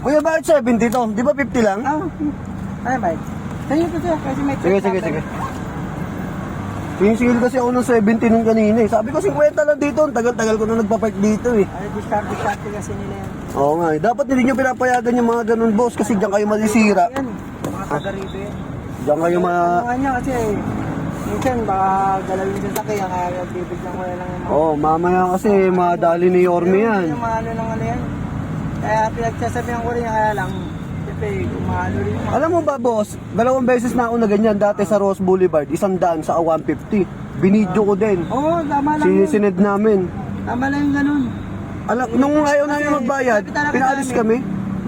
Kuya, bakit 70 to? Di ba 50 lang? Ah, ay, bay. Sa'yo ko siya, kasi may Sige, sige, sige. Sinisingil kasi ako ng 70 nung kanina eh. Sabi ko 50 lang dito. Ang tagal-tagal ko na nagpapark dito eh. Ay, discard-discard kasi nila yan. Oo nga eh. Dapat hindi nyo pinapayagan yung mga ganun boss kasi diyan kayo malisira. Yan, mga taga rito yan. Diyan kayo ma... Ano niya kasi, minsan baka galawin sa sakyan, kaya bibigyan ko na lang yung mga... Oo, oh, mamaya kasi madali ni Yorme yan. Yung mga ano ng ano yan. Kaya pinagsasabihan ko rin yan, kaya lang, siyempre, umano rin yung mga... Alam mo ba boss, dalawang beses na ako na ganyan dati sa Rose Boulevard, isang daan sa 150. Binidyo ko din. Oo, tama lang yun. sined namin. Tama lang yung ganun. Alam, nung ayaw namin magbayad, pinaalis kami.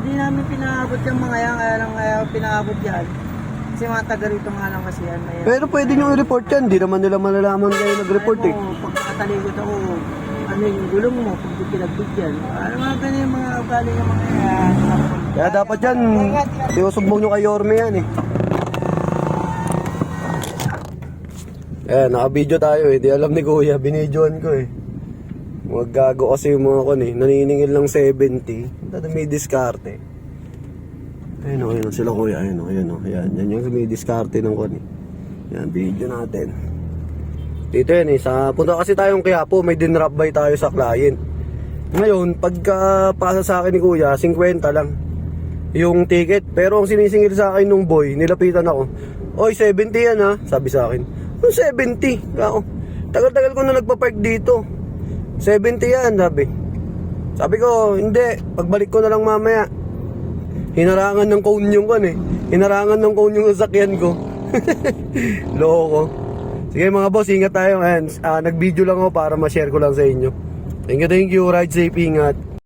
Hindi namin pinaabot yung mga yan, kaya lang kaya pinaabot yan. Kasi mga taga rito nga lang kasi yan. May, Pero pwede nyo i-report yan, di naman nila malalaman kayo nag-report eh. Mo, pag nakatalikod ako, ano yung gulong mo, pag di pinagbigyan. Ano mga ganun yung mga ugali ng mga yan. Kaya dapat yan, sinusumbong nyo kay Yorme yan eh. Eh, naka-video tayo eh. Di alam ni Kuya, binidyoan ko eh. Mga gago kasi yung mga kon eh. Naniningil ng 70. Dada may diskarte. Ayun o, ayun sila Kuya. Ayun o, ayun o. Yan, yan yung may diskarte ng kon eh. Yan, video natin. Dito yan eh. Sa, punta kasi tayong Quiapo, may dinrap by tayo sa client. Ngayon, pagka pasa sa akin ni Kuya, 50 lang yung ticket. Pero ang sinisingil sa akin nung boy, nilapitan ako. Oy, 70 yan ha, sabi sa akin. Ano 70? Ako, tagal-tagal ko na nagpa-park dito. 70 yan, sabi. Sabi ko, hindi, pagbalik ko na lang mamaya. Hinarangan ng cone yung kan eh. Hinarangan ng cone yung sasakyan ko. Loko. Sige mga boss, ingat tayo. Ayan, ah, nag-video lang ako para ma-share ko lang sa inyo. Thank you, thank you. Ride safe, ingat.